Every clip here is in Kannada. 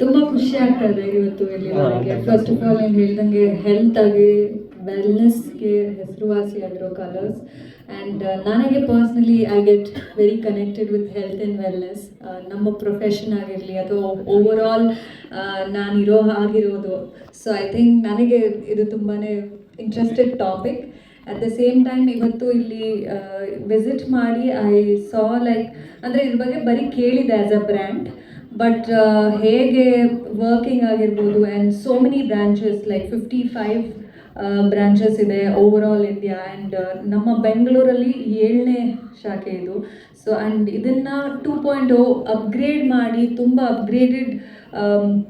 ತುಂಬಾ ಖುಷಿ ಆಗ್ತದೆ ಇವತ್ತು ಇಲ್ಲಿ ನನಗೆ ಫಸ್ಟ್ ಆಫ್ ಆಲ್ ನೀವು ಹೇಳ್ದಂಗೆ ಹೆಲ್ತ್ ಆಗಿ ಹೆಸರುವಾಸಿ ಆದಿರೋ ಕಲರ್ಸ್ ಆ್ಯಂಡ್ ನನಗೆ personally I get very connected with health and wellness ನಮ್ಮ ಪ್ರೊಫೆಷನ್ ಆಗಿರಲಿ ಅಥವಾ ಓವರ್ ಆಲ್ ನಾನಿರೋ ಆಗಿರೋದು. ಸೊ ಐ ಥಿಂಕ್ ನನಗೆ ಇದು ತುಂಬಾ interested topic at the same time ಇವತ್ತು ಇಲ್ಲಿ ವಿಸಿಟ್ ಮಾಡಿ ಐ ಸಾ ಲೈಕ್ ಅಂದರೆ ಇದ್ರ ಬಗ್ಗೆ ಬರೀ ಕೇಳಿದೆ ಆ್ಯಸ್ ಅ ಬ್ರ್ಯಾಂಡ್ ಬಟ್ ಹೇಗೆ ವರ್ಕಿಂಗ್ ಆಗಿರ್ಬೋದು and so many branches like fifty five branches ಇದೆ ಓವರ್ ಆಲ್ ಇಂಡಿಯಾ ಆ್ಯಂಡ್ ನಮ್ಮ ಬೆಂಗಳೂರಲ್ಲಿ ಏಳನೇ ಶಾಖೆ ಇದು. ಸೊ ಆ್ಯಂಡ್ ಇದನ್ನು ಟೂ ಪಾಯಿಂಟ್ ಓ ಅಪ್ಗ್ರೇಡ್ ಮಾಡಿ ತುಂಬ ಅಪ್ಗ್ರೇಡೆಡ್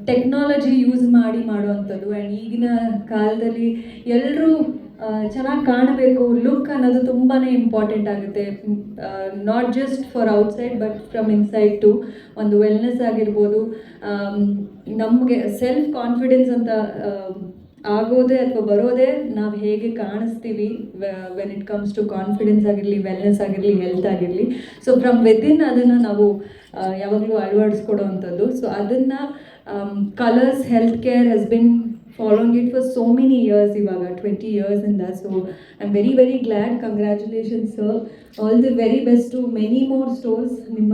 ಟೆಕ್ನಾಲಜಿ ಯೂಸ್ ಮಾಡಿ ಮಾಡುವಂಥದ್ದು. ಆ್ಯಂಡ್ ಈಗಿನ ಕಾಲದಲ್ಲಿ ಎಲ್ಲರೂ ಚೆನ್ನಾಗಿ ಕಾಣಬೇಕು. ಲುಕ್ ಅನ್ನೋದು ತುಂಬಾ ಇಂಪಾರ್ಟೆಂಟ್ ಆಗುತ್ತೆ. Not just for outside but from inside to ಒಂದು ವೆಲ್ನೆಸ್ ಆಗಿರ್ಬೋದು. ನಮಗೆ ಸೆಲ್ಫ್ ಕಾನ್ಫಿಡೆನ್ಸ್ ಅಂತ ಆಗೋದೇ ಅಥವಾ ಬರೋದೇ ನಾವು ಹೇಗೆ ಕಾಣಿಸ್ತೀವಿ when it comes to confidence ಆಗಿರಲಿ ವೆಲ್ನೆಸ್ ಆಗಿರಲಿ ಹೆಲ್ತ್ ಆಗಿರಲಿ. ಸೊ ಫ್ರಮ್ ವಿದಿನ್ ಅದನ್ನು ನಾವು ಯಾವಾಗಲೂ ಅಳವಡಿಸ್ಕೊಡೋ ಅಂಥದ್ದು ಸೊ ಅದನ್ನು Colors health care has been following it for so many years ಇವಾಗ ಟ್ವೆಂಟಿ ಇಯರ್ಸ್ ಇಂದ so I am very very glad congratulations sir all the very best to many more stores ನಿಮ್ಮ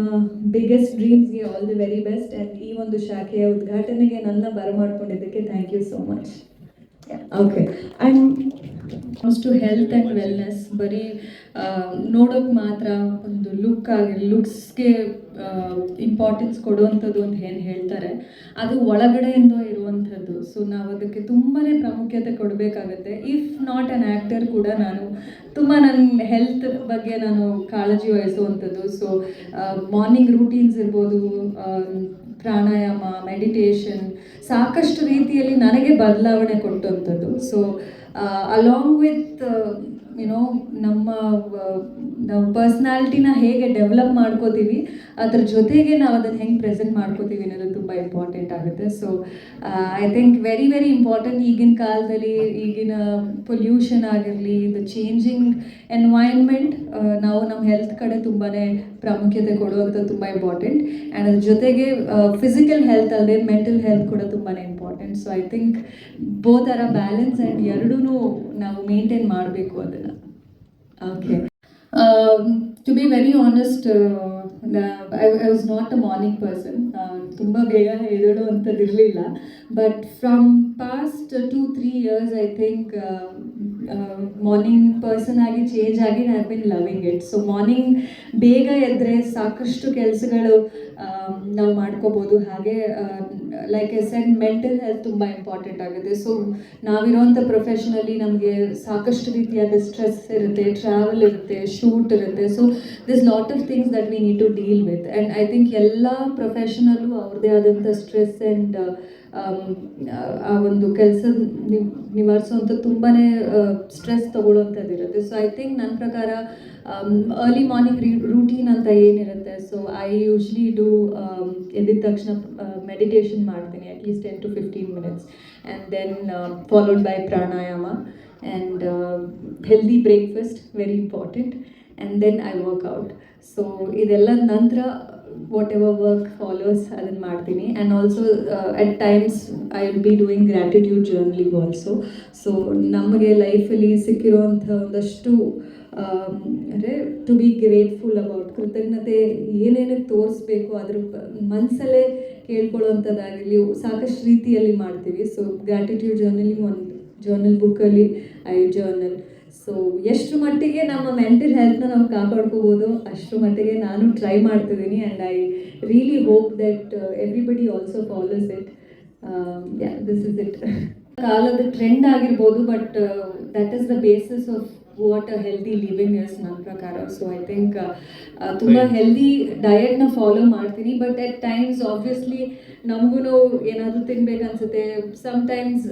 biggest ಡ್ರೀಮ್ಸ್ಗೆ all the very best and ಈ ಒಂದು ಶಾಖೆಯ ಉದ್ಘಾಟನೆಗೆ ನನ್ನ ಬರಮಾಡ್ಕೊಂಡಿದ್ದಕ್ಕೆ thank you so much okay and ಅಷ್ಟು ಹೆಲ್ತ್ ಆ್ಯಂಡ್ ವೆಲ್ನೆಸ್ ಬರೀ ನೋಡೋಕೆ ಮಾತ್ರ ಒಂದು ಲುಕ್ ಆಗಿ ಲುಕ್ಸ್ಗೆ ಇಂಪಾರ್ಟೆನ್ಸ್ ಕೊಡುವಂಥದ್ದು ಅಂತ ಏನು ಹೇಳ್ತಾರೆ, ಅದು ಒಳಗಡೆಯಿಂದ ಇರುವಂಥದ್ದು. ಸೊ ನಾವು ಅದಕ್ಕೆ ತುಂಬಾ ಪ್ರಾಮುಖ್ಯತೆ ಕೊಡಬೇಕಾಗತ್ತೆ. ಇಫ್ ನಾಟ್ ಆ್ಯನ್ ಆ್ಯಕ್ಟರ್ ಕೂಡ ನಾನು ತುಂಬ ನನ್ನ ಹೆಲ್ತ್ ಬಗ್ಗೆ ನಾನು ಕಾಳಜಿ ವಹಿಸುವಂಥದ್ದು. ಸೊ ಮಾರ್ನಿಂಗ್ ರೂಟೀನ್ಸ್ ಇರ್ಬೋದು ಪ್ರಾಣಾಯಾಮ ಮೆಡಿಟೇಷನ್ ಸಾಕಷ್ಟು ರೀತಿಯಲ್ಲಿ ನನಗೆ ಬದಲಾವಣೆ ಕೊಟ್ಟಂಥದ್ದು. So along with you know ನಮ್ಮ ನಾವು ಪರ್ಸ್ನಾಲಿಟಿನ ಹೇಗೆ ಡೆವಲಪ್ ಮಾಡ್ಕೋತೀವಿ, ಅದ್ರ ಜೊತೆಗೆ ನಾವು ಅದನ್ನು ಹೆಂಗೆ ಪ್ರೆಸೆಂಟ್ ಮಾಡ್ಕೋತೀವಿ ಅನ್ನೋದು ತುಂಬ ಇಂಪಾರ್ಟೆಂಟ್ ಆಗುತ್ತೆ. So I think very very important ಈಗಿನ ಕಾಲದಲ್ಲಿ, ಈಗಿನ ಪೊಲ್ಯೂಷನ್ ಆಗಿರಲಿ ದ ಚೇಂಜಿಂಗ್ ಎನ್ವೈರ್ನ್ಮೆಂಟ್ ನಾವು ನಮ್ಮ ಹೆಲ್ತ್ ಕಡೆ ತುಂಬಾ ಪ್ರಾಮುಖ್ಯತೆ ಕೊಡುವಂಥದ್ದು ತುಂಬ ಇಂಪಾರ್ಟೆಂಟ್ ಆ್ಯಂಡ್ ಅದ್ರ ಜೊತೆಗೆ ಫಿಸಿಕಲ್ ಹೆಲ್ತ್ ಅಲ್ಲದೆ ಮೆಂಟಲ್ ಹೆಲ್ತ್ ಕೂಡ ತುಂಬಾ important so I think both are a balance and ಎರಡೂ ನಾವು ಮೇಂಟೈನ್ ಮಾಡಬೇಕು ಅದನ್ನು. Okay to be very honest I was not a morning person ತುಂಬ ಬೇಗ ಎದ್ದೇಳುವಂಥದ್ದು ಇರಲಿಲ್ಲ but from past two three years I think morning person ಆಗಿ ಚೇಂಜ್ ಆಗಿ I been loving it so morning ಬೇಗ ಎದ್ದರೆ ಸಾಕಷ್ಟು ಕೆಲಸಗಳು ನಾವು ಮಾಡ್ಕೋಬೋದು. ಹಾಗೆ like yes and mental health ತುಂಬ ಇಂಪಾರ್ಟೆಂಟ್ ಆಗುತ್ತೆ ಸೊ ನಾವಿರೋಂಥ ಪ್ರೊಫೆಷನಲ್ಲಿ ನಮಗೆ ಸಾಕಷ್ಟು ರೀತಿಯಾದ ಸ್ಟ್ರೆಸ್ ಇರುತ್ತೆ ಟ್ರಾವೆಲ್ ಇರುತ್ತೆ ಶೂಟ್ ಇರುತ್ತೆ. So this lot of things that we need to deal with and I think ಎಲ್ಲ ಪ್ರೊಫೆಷನಲ್ಲೂ ಅವ್ರದ್ದೇ ಆದಂಥ ಸ್ಟ್ರೆಸ್ ಆ್ಯಂಡ್ ಆ ಒಂದು ಕೆಲಸ ನಿವಾರಿಸುವಂಥ ತುಂಬಾ ಸ್ಟ್ರೆಸ್ ಇರುತ್ತೆ. ಸೊ ಐ ಥಿಂಕ್ ನನ್ನ ಪ್ರಕಾರ ಅರ್ಲಿ ಮಾರ್ನಿಂಗ್ ರೂಟೀನ್ ಅಂತ ಏನಿರುತ್ತೆ. ಸೊ ಐ ಯೂಶ್ಲಿ ಡೂ ಎದ್ದಿದ ತಕ್ಷಣ ಮೆಡಿಟೇಷನ್ ಮಾಡ್ತೀನಿ at least ten to fifteen minutes and then followed by pranayama and healthy breakfast very important and then I workout so ಇದೆಲ್ಲ ನಂತರ ವಾಟ್ ಎವರ್ ವರ್ಕ್ ಫಾಲೋಸ್ ಅದನ್ನು ಮಾಡ್ತೀನಿ. And also at times I will be doing gratitude journaling also so ನಮಗೆ ಲೈಫಲ್ಲಿ ಸಿಕ್ಕಿರೋವಂಥ ಒಂದಷ್ಟು ಅಂದರೆ ಟು ಬಿ ಗ್ರೇಟ್ಫುಲ್ ಅಬೌಟ್ ಕೃತಜ್ಞತೆ ಏನೇನಕ್ಕೆ ತೋರಿಸ್ಬೇಕು, ಅದ್ರ ಮನಸ್ಸಲ್ಲೇ ಕೇಳ್ಕೊಳ್ಳೋವಂಥದ್ದಾಗಿರಲಿ ಸಾಕಷ್ಟು ರೀತಿಯಲ್ಲಿ ಮಾಡ್ತೀವಿ. ಸೊ ಗ್ರ್ಯಾಟಿಟ್ಯೂಡ್ ಜರ್ನಲಿಂಗ್ ಒಂದು ಜರ್ನಲ್ ಬುಕ್ಕಲ್ಲಿ ಐ ಜರ್ನಲ್ ಸೊ ಎಷ್ಟು ಮಟ್ಟಿಗೆ ನಮ್ಮ ಮೆಂಟಲ್ ಹೆಲ್ತ್ನ ನಾವು ಕಾಪಾಡ್ಕೋಬೋದು ಅಷ್ಟು ಮಟ್ಟಿಗೆ ನಾನು ಟ್ರೈ ಮಾಡ್ತಿದ್ದೀನಿ and I really hope that everybody also follows it this is it ಕಾಲದ ಟ್ರೆಂಡ್ ಆಗಿರ್ಬೋದು but that is the basis of what a healthy living is ನನ್ನ ಪ್ರಕಾರ. ಸೊ ಐ ಥಿಂಕ್ ತುಂಬ ಹೆಲ್ದಿ ಡಯಟ್ನ ಫಾಲೋ ಮಾಡ್ತೀನಿ. ಬಟ್ ಎಟ್ ಟೈಮ್ಸ್ ಆಬ್ವಿಯಸ್ಲಿ ನಮಗೂ ಏನಾದರೂ ತಿನ್ಬೇಕನ್ಸುತ್ತೆ. ಸಮ್ಟೈಮ್ಸ್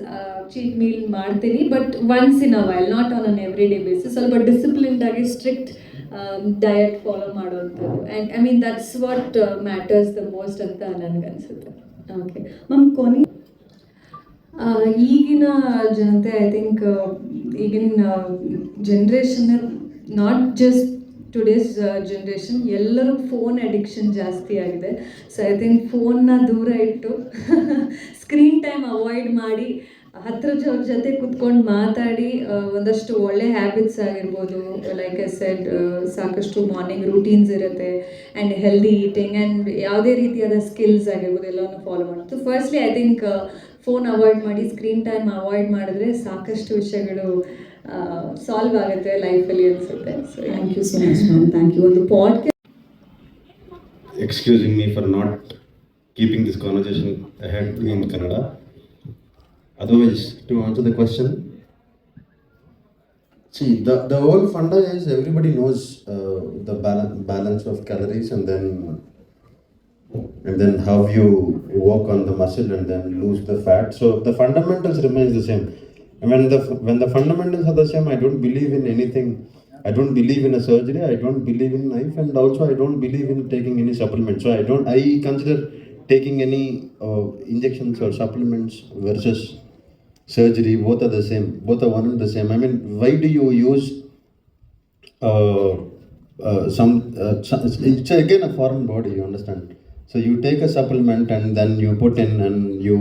ಚೀಟ್ ಮೀಲ್ ಮಾಡ್ತೀನಿ. But once in a while not on an every day basis ಸ್ವಲ್ಪ ಡಿಸಿಪ್ಲಿನ್ಡ್ ಆಗಿ strict diet follow ಮಾಡೋವಂಥದ್ದು. And I mean that's what matters the most ಅಂತ ನನಗನ್ಸುತ್ತೆ. ಓಕೆ ಮ್ಯಾಮ್ ಕೊನೆ. ಆ, ಈಗಿನ ಜನತೆ ಐ ಥಿಂಕ್ ಈಗಿನ generation not just today's generation ಎಲ್ಲರೂ ಫೋನ್ ಅಡಿಕ್ಷನ್ ಜಾಸ್ತಿ ಆಗಿದೆ. ಸೊ ಐ ಥಿಂಕ್ ಫೋನ್ನ ದೂರ ಇಟ್ಟು ಸ್ಕ್ರೀನ್ ಟೈಮ್ ಅವಾಯ್ಡ್ ಮಾಡಿ, ಹತ್ರ ಜೊತೆ ಕುತ್ಕೊಂಡು ಮಾತಾಡಿ ಒಂದಷ್ಟು ಒಳ್ಳೆ ಹ್ಯಾಬಿಟ್ಸ್ ಆಗಿರ್ಬೋದು. ಲೈಕ್ ಎ ಸೆಡ್ ಸಾಕಷ್ಟು ಮಾರ್ನಿಂಗ್ ರೂಟೀನ್ಸ್ ಇರುತ್ತೆ. ಆ್ಯಂಡ್ ಹೆಲ್ದಿ ಈಟಿಂಗ್ ಆ್ಯಂಡ್ ಯಾವುದೇ ರೀತಿಯಾದ ಸ್ಕಿಲ್ಸ್ ಆಗಿರ್ಬೋದು ಎಲ್ಲವನ್ನು ಫಾಲೋ ಮಾಡೋದು firstly I think phone avoid ಮಾಡಿ ಸ್ಕ್ರೀನ್ ಟೈಮ್ ಅವಾಯ್ಡ್ ಮಾಡಿದ್ರೆ ಸಾಕಷ್ಟು ವಿಷಯಗಳು ಸಾಲ್ವ್ ಆಗುತ್ತೆ ಲೈಫಲ್ಲಿ ಅನಿಸುತ್ತೆ so thank you so much ma'am thank you ಒಂದು podcast excusing me for not keeping this conversation ahead in Kannada. Otherwise, to answer the question, see the, the whole funda is everybody knows uh, the balance balance of calories and then and then how you work on the muscle and then lose the fat. So the fundamentals remains the same. When the when the fundamentals are the same, I don't believe in anything. I don't believe in a surgery. I don't believe in knife, and also I don't believe in taking any supplements. So I don't. I consider taking any uh, injections or supplements versus surgery. Both are the same. Both are one and the same. I mean, why do you use uh, uh, some, uh, some- it's again a foreign body you understand so you take a supplement and then you put in and you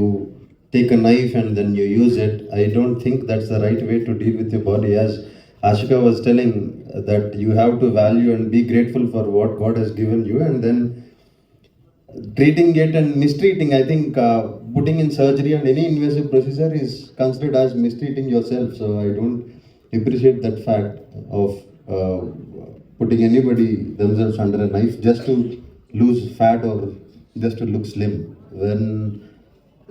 take a knife and then you use it. I don't think that's the right way to deal with your body. As ashika was telling that you have to value and be grateful for what god has given you and then treating it and mistreating. I think uh, putting in surgery and any invasive procedure is considered as mistreating yourself. So i don't appreciate that fact of uh, putting anybody themselves under a knife just to lose fat or just to look slim. When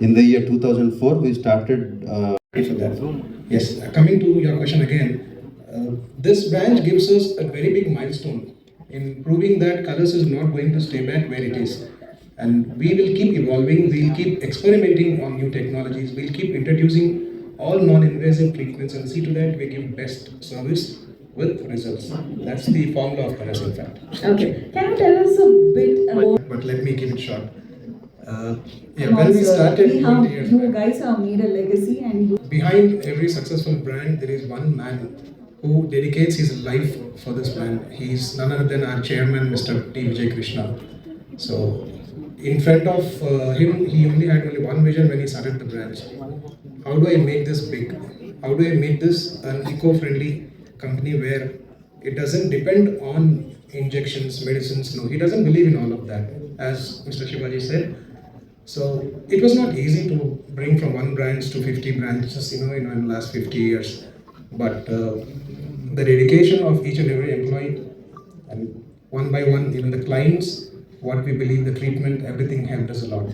in the year 2004 we started uh, for that. Yes, uh, coming to your question again, uh, this branch gives us a very big milestone in proving that colors is not going to stay back where it is. And we will keep evolving, we'll keep experimenting on new technologies, we'll keep introducing all non-invasive treatments and see to that we give best service with results. That's the formula of colors in fact. Okay, can you tell us a bit about But, but let me keep it short. Uh, yeah, when we started we have, 20 you back, guys have made a legacy and behind every successful brand, there is one man who dedicates his life for this brand. He's none other than our chairman, Mr. T. Vijay Krishna. So, in front of uh, him, he only had only one vision when he started the brand. How do I make this big? How do I make this an eco-friendly company where it doesn't depend on injections, medicines? No, he doesn't believe in all of that. As Mr. Shivaji said, so it was not easy to bring from one branch to 50 branches, you know, in, the last 50 years. But uh, the dedication of each and every employee, and one by one, even the clients, what we believe, the treatment, everything helped us a lot.